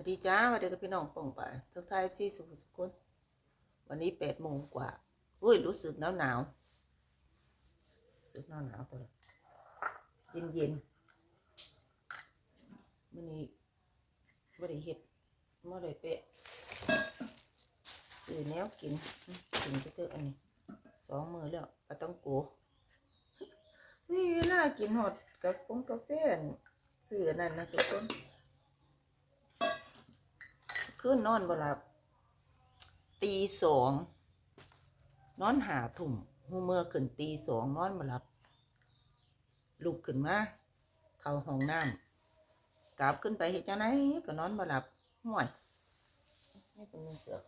วัสดีจ้าวัสดีกับพี่น้องป่องไปทักทายซีสุขสุขคนวันนี้แปดโมงกว่าอุ้ยรู้สึกหนาวหนาวรู้สึกหนาวหนาวตัวเย็นเย็นวันนี้บริเฮ็ดมื่อไรเปะซื้อแนวกินกินไปเถออันนี้สองมือแล้วก็ต้องโกนี่เวลากินหอดกาแฟกาแฟซื้อนั่นนะทุกคน คืนนอนบ่หลับ ตีสองนอนหาถุ่มหูเมื่อขึ้นตีสองนอนบ่หลับ ลุกขึ้นมาเข้าห้องน้ำกลับขึ้นไปเฮ็ดจังไดก็นอนบ่หลับห่วยนี่เป็นเสือก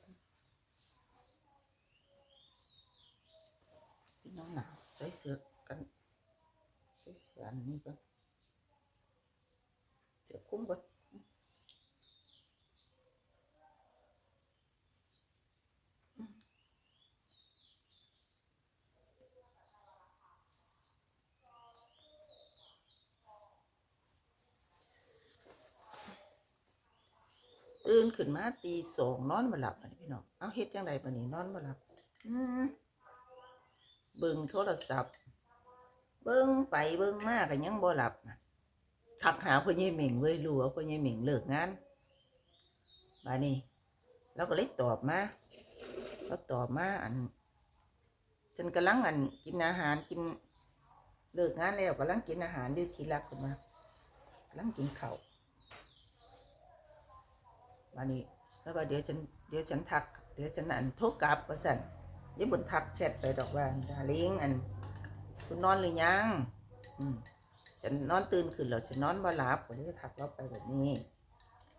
พี่น้องหนาวใส่เสือกกันใส่เสืออันนี้ก่อนเสือคุ้มก่ ตื่นขึ้นมาตีสองนอนบ่หลับเลยพี่น้องเอาเฮ็ดจังไดบัดนี้นอนบ่หลับเบิ่งโทรศัพท์ เบิ่งไปเบิ่งมาก็ยังบ่หลับนะทักหาพ่อใหญ่เหม่งเว้ยรู้ว่าพ่อใหญ่เหม่งเลิกงานบัดนี้เราก็เลยตอบมาเราตอบมาอันฉันกำลังอันกินอาหารกินเลิกงานแล้วกำลังกินอาหารด้วยทีรักขึ้นมากำลังกินข้าว วันนี้ แล้วก็เดี๋ยวฉันเดี๋ยวฉันทัก เดี๋ยวฉันอันโทรกลับว่าสั่นยี่าบนทักแชทไปดอกว่าดาลิงอัน คุณนอนหรือยังอืมฉันนอนตื่นขึ้นแล้วฉันนอนบ่หลับก็เลยทักเราไปแบบนี้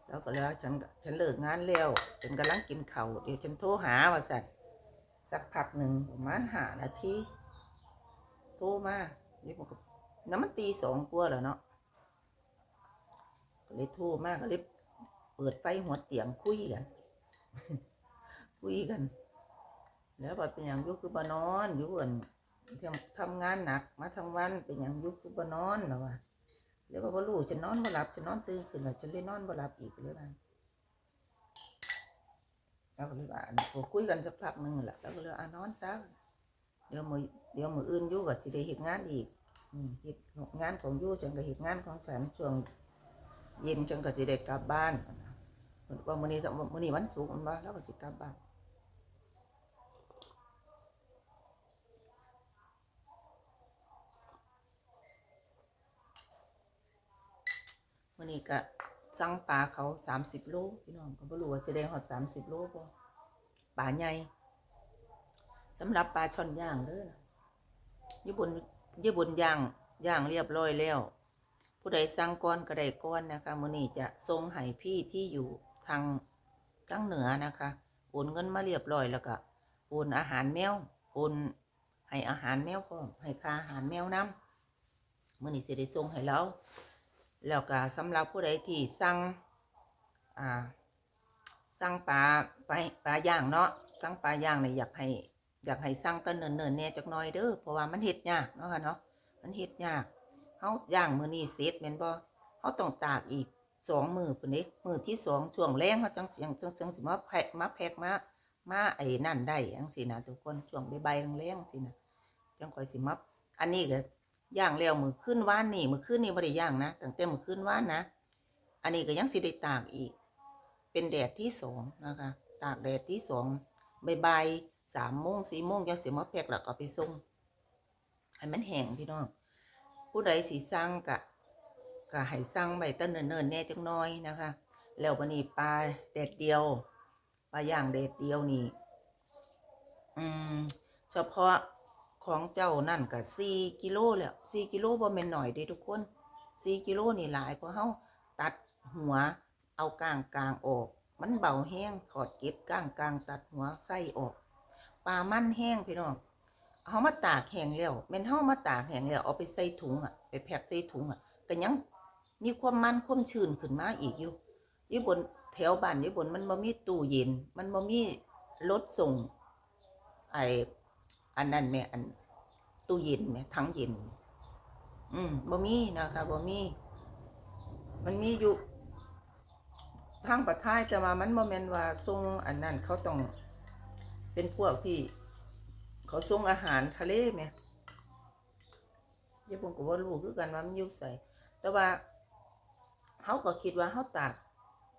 แล้วก็แล้วฉันฉันเลิกงานแล้วฉันกำลังกินเข้าเดี๋ยวฉันโทรหาว่าสั่นสักพักหนึ่งประมาณหานาทีโทรมาเดี๋ยวผมก็น้ำมันตีสองกว่าแล้วเนาะก็เลยโทรมาก็เลย ปิดไฟหัวเตียงคุยกัน คุยกัน แล้วบัดเป็นอย่างยุคือบานอนอยู่อันทำทำงานหนัก มาทั้งวันเป็นอย่างยุคือบานอนแล้วว่ะแล้วว่าบ่รู้จะนอนบ่หลับจะนอนตื่นขึ้นแล้วจะเลยนอนบ่หลับอีกเลยว่าแล้วก็เลยว่าพอคุยกันสักพักหนึ่งแหละแล้วก็เลยอ่านอนซะเดี๋ยวมือเดี๋ยวมืออื่นยู่ก็สิได้เฮ็ดงานอีกเฮ็ดงานของยู่จังก็เฮ็ดงานของฉันช่วงเย็นจนก็สิได้กลับบ้าน ว่ามื้อนี้มื้อนี้วันศุกร์มันว่แล้วก็สิกลับบ้านมื้อนี้ก็สั่งปลาเขา30โลพี่น้องก็บ่รู้ว่าจะได้ฮอด30โลบ่ปลาใหญ่สำหรับปลาช่อนย่างเด้อญี่ปุ่นญี่ปุ่นย่างย่างเรียบร้อยแล้ว ผู้ใดสั่งก้อนก็ได้ก้อนนะคะมื้อนี้จะส่งให้พี่ที่อยู่ ทางทางเหนือนะคะโอนเงินมาเรียบร้อยแล้วก็โอนอาหารแมวโอนให้อาหารแมวพร้อมให้ค่าอาหารแมวนํมื้อนี้สิได้ส่งให้เราแล้วก็สำหรับผู้ใดที่สั่งอ่าสั่งปลาไปปลาย่างเนาะสั่งปลาย่างเนี่ยอยากให้อยากให้สั่งกันเนิ่นๆแน่จักหน่อยเด้อเพราะว่ามันเฮ็ดยากเนาะค่ะเนาะมันเฮ็ดยากเขาย่างมือนี้เสร็จแม่นบ่เขาต้องตากอีก สองมือปุ่นนี้มือที่สองช่วงแรงเขาจังสิจังจังจังสิมาแพ็คมาแพ็คมามาไอ้นั่นได้จังสินะทุกคนช่วงใบายๆแรงสินะจังคอยสิมาอันนี้ก็ย่างแล้วมือขึ้นว่านนี่มือขึ้นนี่บ่ได้ย่างนะตั้งแต่มือขึ้นว่านนะ อันนี้ก็ยังสิได้ตากอีก เป็นแดดที่สองนะคะ ตากแดดที่สองใบายๆสามโมงสี่โมงยังสิมาแพ็คแล้วก็เอาไปส่งให้มันแห้งพี่น้องผู้ใดสิสั่งกะ กะให้สั่งใบต้นเนิ่นๆแน่จังน้อยนะคะ แล้ววันนี้ปลาแดดเดียวปลาย่างแดดเดียวนี่อืมเฉพาะของเจ้านั่นก็สี่กิโลแล้วสี่กิโลบ่แม่นหน่อยเด้ทุกคนสี่กิโลนี่หลายเพราะเฮาตัดหัวเอากลางกลางออก มันเบาแห้งถอดเก็บกลางกลางตัดหัวไส้ออกปลามันแห้งพี่น้องเขามาตากแห้งแล้วแม่นเฮามาตากแห้งแล้วเอาไปใส่ถุงอะไปแพ็คใส่ถุงอะก็ยัง มีความมันความชื้นขึ้นมาอีกอยู่ยู่บนแถวบ้านยู่บนมันบ่มีตู้เย็น มันบ่มีรถส่ง ไออันนั้นแม่อันตู้เย็นแม่ถังเย็น อืมบ่มีนะคะบ่มี มันมีอยู่ทางประทายจะมามันโมเมนว่าทรงอันนั้นเขาต้องเป็นพวกที่ เขาส่งอาหารทะเลไหมยายบงก็ว่ารู้คือกันว่ามันยู่ใส่แต่ว่า เขาก็คิดว่าเขาตาก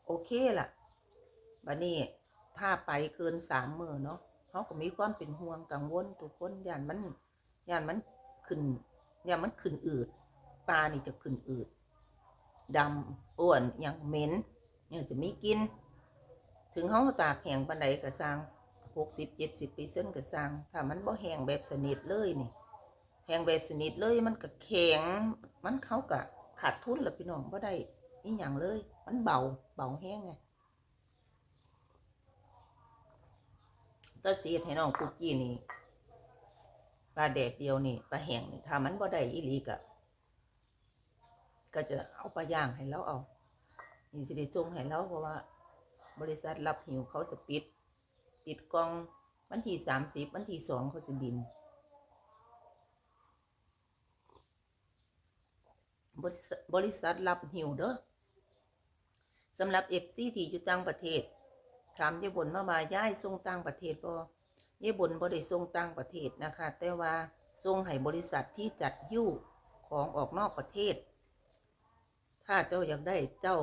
โอเคล่ะบัดนี้ถ้าไปเกินสามมือเนาะเขาก็มีความเป็นห่วงกังวลทุกคนย่านมันย่านมันขึ้นย่านมันขึ้นอืดปลานี่จะขึ้นอืดดำอ้วนอย่างเหม็นเนี่ยจะมีกิน ถึงเขาตากแห้งปันใดก็สร้างหกสิบเจ็ดสิบปีเส้นก็สร้างถ้ามันบ่แห้งแบบสนิทเลยนี่แห้งแบบสนิทเลยมันก็แข็งมันเขาก็ขาดทุนแล้วพี่น้องบ่ได้ อีหยังเลย มันเบาเบาแห้งไงก็เสียให้น้องปุกกี้นี่ปลาแดดเดียวนี่ปลาแห้งนี่ถ้ามันบ่ได้อีหลีก็ก็จะเอาปลาย่างให้เราเอานี่สิได้ส่งให้เราเพราะว่า บริษัทรับหิวเขาจะปิด ปิดกองวันที่สามสิบวันที่สองเขาจะบินบริษัทรับหิวเด้อ สำหรับเอฟซีที่อยู่ต่างประเทศ ถามยายบนมาว่าย้ายส่งต่างประเทศบ่ยายบนบ่ได้ส่งต่างประเทศนะคะ แต่ว่าส่งให้บริษัทที่จัดหิ้วของออกนอกประเทศ ถ้าเจ้าอยากได้เจ้า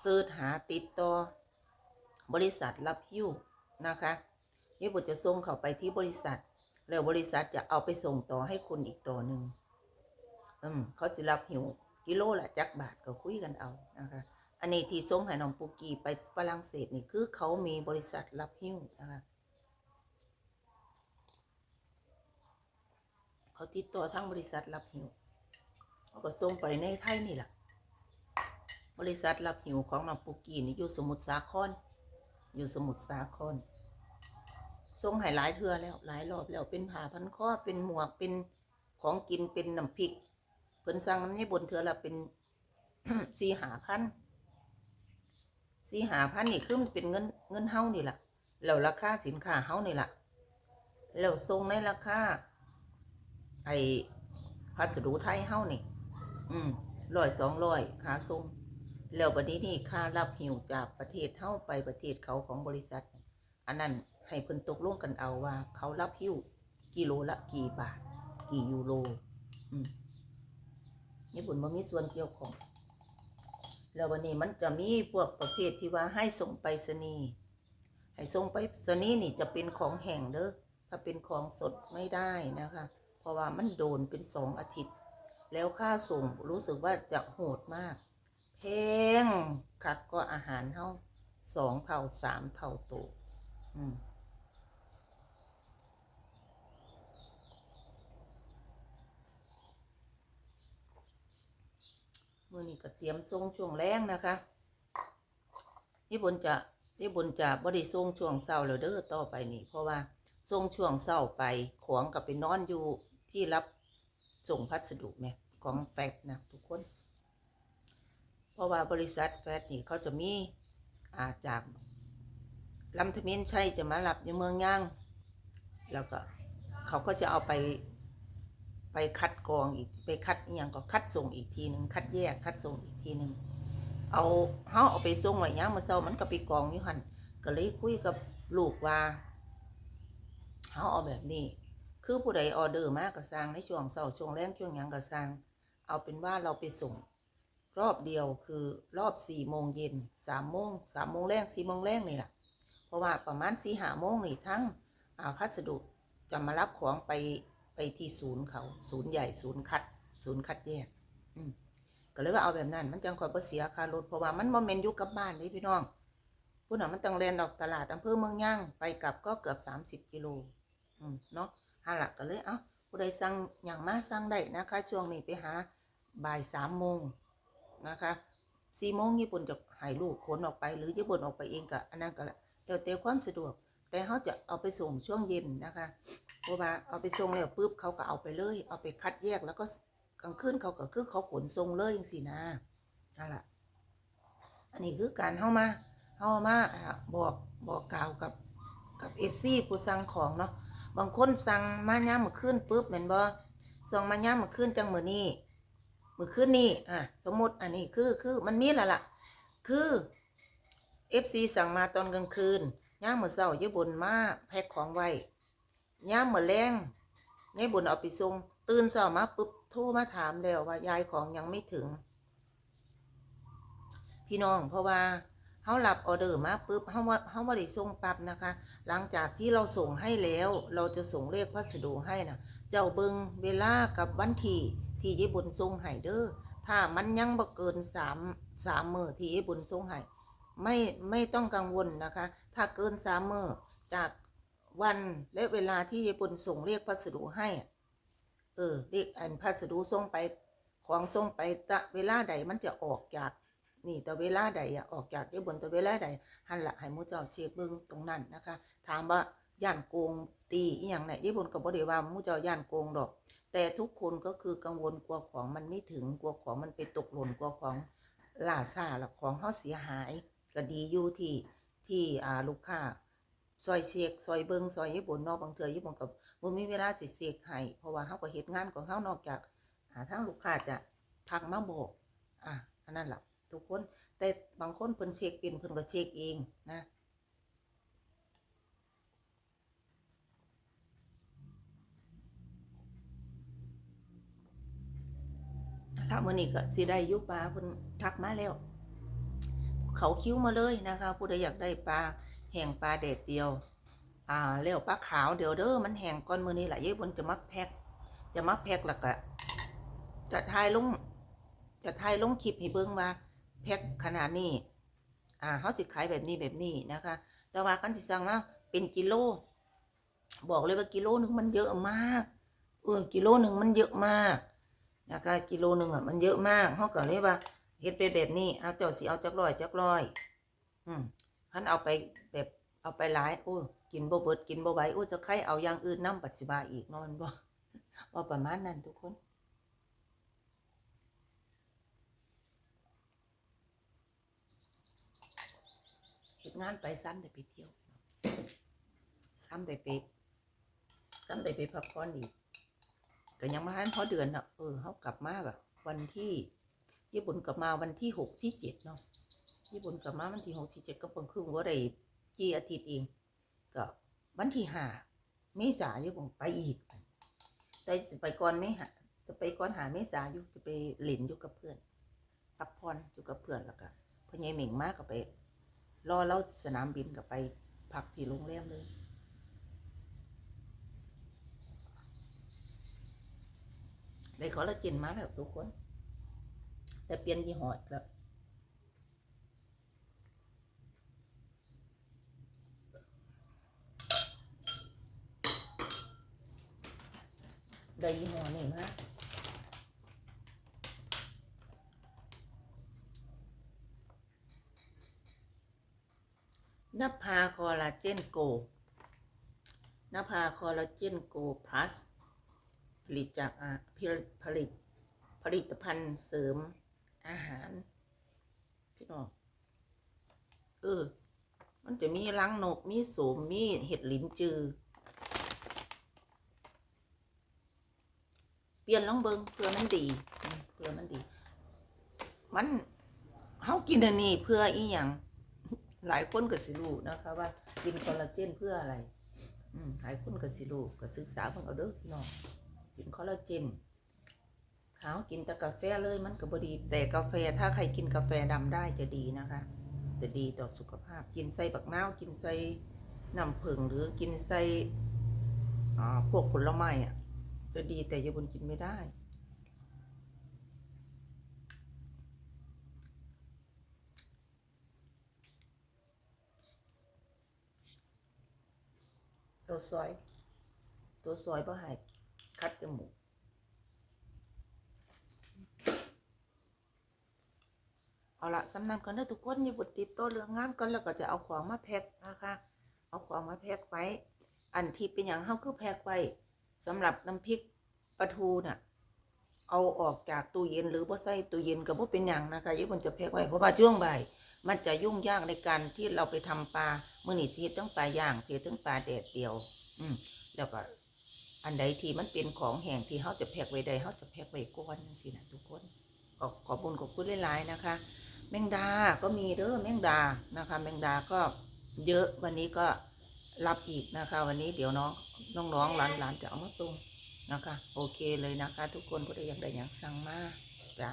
เสิร์ชหาติดต่อ บริษัทรับหิ้วนะคะยายบนจะส่งเข้าไปที่บริษัท แล้วบริษัทจะเอาไปส่งต่อให้คุณอีกต่อหนึ่งอืมเขาสิรับหิวกิโลละจักบาทก็คุยกันเอานะคะ อันนี้ที่ส่งให้น้องปุกกี้ไปฝรั่งเศสนี่คือเขามีบริษัทรับหิ้วนะคะเขาติดต่อทั้งบริษัทรับหิ้วเขาก็ส่งไปในไทยนี่แหละบริษัทรับหิ้วของน้องปุกกี้นี่อยู่สมุทรสาครอยู่สมุทรสาครส่งให้หลายเทื่อแล้ว หลายรอบแล้วเป็นผ้าพันคอเป็นหมวกเป็นของกินเป็นน้ำพริกเพิ่นสั่งน้ำนี่บนเทือละเป็นสี่หาพัน สี่หาพันนี่คือมันเป็นเงินเงินเฮานี่แหละแล้วราคาสินค้าเฮานี่แหละแล้วส่งในราคาไอ้พัสดุไทยเฮานี่ อืมร้อยสองร้อยค่าส่งแล้วบัดนี้นี่ค่ารับหิวจากประเทศเฮาไปประเทศเขาของบริษัท อันนั้นให้เพิ่นตกลงกันเอาว่า เขารับหิวกิโลละกี่บาท กี่ยูโร อืมญี่ปุ่นมันมีส่วนเกี่ยวของ แล้ววันนี้มันจะมีพวกประเภทที่ว่าให้ส่งไปรษณีย์ให้ส่งไปรษณีย์นี่จะเป็นของแห้งเด้อถ้าเป็นของสดไม่ได้นะคะ เพราะว่ามันโดนเป็นสองอาทิตย์ แล้วค่าส่งรู้สึกว่าจะโหดมากแพงคักก็อาหารเท่าสองเท่าสามเท่าโตวอืม มื่อนี้ก็เตรียมส่งช่วงแรงนะคะญี่ปุ่นจะญี่ปุ่นจะบ่ได้ส่งช่วงเช้าแล้วเด้อต่อไปนี่ เพราะว่าส่งช่วงเช้าไปของกับไปนอนอยู่ที่รับส่งพัสดุแม่ของแฟกนะทุกคน เพราะว่าบริษัทแฟกนี่เขาจะมีอาจากลำธมินชัยจะมารับในเมืองย่าง แล้วก็เขาก็จะเอาไป ไปคัดกรองอีกไปคัดอย่างก็คัดส่งอีกทีหนึ่งคัดแยกคัดส่งอีกทีหนึ่งเอาเฮาเอาไปส่งไว้ยามมื้อเช้ามันก็ไปกองอยู่หันก็เลยคุยกับลูกว่าเฮาเอาแบบนี้ คือผู้ใดออเดอร์มากก็สร้างในช่วงเช้าช่วงแรงช่วงยังก็สร้าง เอาเป็นว่าเราไปส่ง รอบเดียวคือรอบสี่โมงเย็นสามโมงสามโมงแรงสี่โมงแรงนี่แหละเพราะว่าประมาณสี่ห้าโมงนี่ทั้งอ่าพัสดุจะมารับของไป ไปที่ศูนย์เขาศูนย์ใหญ่ศูนย์คัด ศูนย์คัดแยก อืมก็เลยว่าเอาแบบนั้น มันจังคอยบ่เสียค่ารถเพราะว่ามันบ่แม่นอยู่กับบ้านนี่พี่น้องผู้น่ะมันต้องแล่นออกตลาดอำเภอเมืองย่างไปกลับก็เกือบสามสิบกิโลอืมเนาะหาหลักก็เลยเอ้าผู้ใดสั่งอย่างมาสั่งได้นะคะ ช่วงนี้ไปหาบ่ายสามโมงนะคะสี่โมงญี่ปุ่นจะให้ลูกขนออกไปหรือญี่ปุ่นออกไปเองก็อันนั้นก็แล้วแต่ความสะดวก แต่เขาจะเอาไปส่งช่วงเย็นนะคะเพราะว่าเอาไปส่งแล้วปุ๊บเขาก็เอาไปเลย เอาไปคัดแยกแล้วก็กลางคืนเขาก็คือเขาขนส่งเลยอย่างสินะนั่นแหละอันนี้คือการเข้ามาเข้ามาบอกบอกกล่าวกับกับเอฟซีผู้สั่งของเนาะบางคนสั่งมาย่ามมาขึ้นปุ๊บเหม็นบ่ส่งมาย่ามมาขึ้นจังมือนี้มือขึ้นนี่อะสมมติอันนี้คือคือมันมีและล่ะ คือ FC สั่งมาตอนกลางคืน ย่ามมื้อเช้าเยายบนมาแพ็คของไว้ย่ามมื้อแลงยายบนเอาไปส่งตื่นเช้ามาปุ๊บโทรมาถามแล้วว่ายายของยังไม่ถึง พี่น้องเพราะว่าเฮารับออเดอร์มาปุ๊บเฮาว่าเฮาบ่ได้ส่งปั๊บนะคะ หลังจากที่เราส่งให้แล้ว เราจะส่งเลขพัสดุให้นะเจ้าเบิงเวลากับวันที่ที่ยายบุญส่งให้เด้อถ้ามันยังบ่เกินสามสามมือที่ยายบุญส่งให้ ไม่ไม่ต้องกังวลนะคะ ถ้าเกินสามมือจากวันและเวลาที่ยายบุญส่งเลขพัสดุให้ เออเลขอันพัสดุส่งไปของส่งไปตะเวลาใดมันจะออกจากนี่แต่เวลาใดอะออกจากได้บนแต่เวลาใดหันละให้มูเจ้าเช็คเบิ่งตรงนั้นนะคะ ถามว่าย่านโกงตีอีหยังเนี่ยญี่ปุ่นก็บ่ได้ว่ามูเจ้าย่านโกงดอก แต่ทุกคนก็คือกังวลกลัวของมันไม่ถึงกลัวของมันไปตกหล่นกลัวของล่าซ่าละของเฮาเสียหาย ก็ดีอยู่ที่ที่อ่าลูกค้าซอยเช็คซอยเบิงซอยญี่ปุ่นนอกบางเทื่อญี่ปุ่นกับบ่มีเวลาสิเช็คให้เพราะว่าเฮาก็เฮ็ดงานของเฮานอกจากหาทางลูกค้าจะทักมาบอกอะอันนั้นล่ะทุกคนแต่บางคนเพิ่นเช็คเป็นเพิ่นก็เช็คเองนะถ้ามื้อนี้ก็สิได้อยู่ปลาเพิ่นทักมาแล้ว เขาคิ้วมาเลยนะคะ ผู้ใดอยากได้ปลาแห้งปลาแดดเดียว อ่าแล้วปลาขาวเดี๋ยวเด้อมันแห้งก่อนมือนี้แหละยายบนจะมาแพ็คจะมาแพ็คแล้วก็จะถ่ายลงจะถ่ายลงคลิปให้เบิ่งว่าแพ็คขนาดนี้อ่าเขาสิขายแบบนี้แบบนี้นะคะ แต่ว่ากันสิสั่งมาเป็นกิโล บอกเลยว่ากิโลหนึ่งมันเยอะมากเออกิโลหนึ่งมันเยอะมากนะคะกิโลหนึ่งอะมันเยอะมากเขาก็เลยว่า เฮ็ดไปแบบนี้ เอาเจ้าสิเอาจักร้อยจักร้อย อืมพันเอาไปแบบเอาไปหลายโอ้กินบ่เบิดกินบ่ไหวโอ้จะใครเอาอย่างอื่นนำปัจจุบันอีกเนอนบ่ว่าประมาณนั้นทุกคนเฮ็ดงานไปซ้ำแต่ไปเที่ยว ซ้ำแต่ไปซ้ำแต่ไปพักผ่อนอีกก็ยังมาทันพอเดือนอะเออเขากลับมาแบบวันที่ ญี่ปุ่นกลับมาวันที่หกที่เจ็ดเนาะญี่ปุ่นกลับมาวันที่หกที่เจ็ดก็เพิ่งครึ่งว่าได้กี่อาทิตย์เองก็วันที่ห้าเมษายนญี่ปุ่นไปอีกแต่จะไปก่อนไม่หาจะไปก่อนหาเมษาอยู่จะไปเล่นอยู่กับเพื่อนพักผ่อนอยู่กับเพื่อนแล้วก็พญายเหม่งมากก็ไป รอเราสนามบินกับไปพักที่โรงแรมเลยได้คอลลาเจนมาแล้วทุกคน แต่เปลี่ยนยี่ห้อแล้วได้ยี่ห้อนี่มานภาคอลลาเจนโกนภาคอลลาเจนโกพลัสผลิตจากอ่าผลิตผลิตผลิตภัณฑ์เสริม อาหาร พี่น้องเออ มันจะมีรังนก มีโสมมีเห็ดหลินจือ เปลี่ยนลองเบิงเพื่อมันดี เพื่อมันดี มันเฮากินอันนี้เพื่ออีหยังหลายคนก็สิรู้นะคะว่ากินคอลลาเจนเพื่ออะไรอืมหลายคนก็สิรู้ก็ศึกษาเพิ่งเอาเด้อพี่น้องกินคอลลาเจน หาวกินแต่กาแฟเลยมันก็บ่ดี แต่กาแฟถ้าใครกินกาแฟดำได้จะดีนะคะ จะดีต่อสุขภาพ กินใส่บักนาวกินใส่น้ำผึ้งหรือกินใส่อ่าพวกผลไม้อะจะดีแต่อยาบนกินไม่ได้ตัวซอย ตัวซอยบ่ใหายคัดจมูก เอาละสำนักก่อนเด้อทุกคนอย่าบดติดตัวเรื่องงานก่อนแล้วก็จะเอาของมาแพ็คนะคะ เอาของมาแพ็คไว้ อันที่เป็นอย่างเฮาคือแพ็คไว้สำหรับน้ำพริกปลาทูน่ะเอาออกจากตู้เย็นหรือบ่ใส่ตู้เย็นก็บ่เป็นหยังนะคะยี่คนจะแพ็คไว้เพราะว่าช่วงบ่ายมันจะยุ่งยากในการที่เราไปทำปลามื้อนี้สิเฮ็ดทั้งปลาย่างสิเฮ็ดทั้งปลาแดดเดียว อืมแล้วก็อันใดที่มันเป็นของแห้งที่เฮาจะแพ็คไว้ได้เฮาจะแพ็คไว้ก่อนจังซี่นะทุกคนขอขอบคุญขอบคุณหลายๆนะคะ แมงดา ก็มีเด้อแมงดานะคะ แมงดาก็เยอะวันนี้ก็รับอีกนะคะ วันนี้เดี๋ยวน้องน้องๆหลานๆจะเอามาตุงนะคะ โอเคเลยนะคะ ทุกคนก็ได้อยากได้อย่างสั่งมาจ้า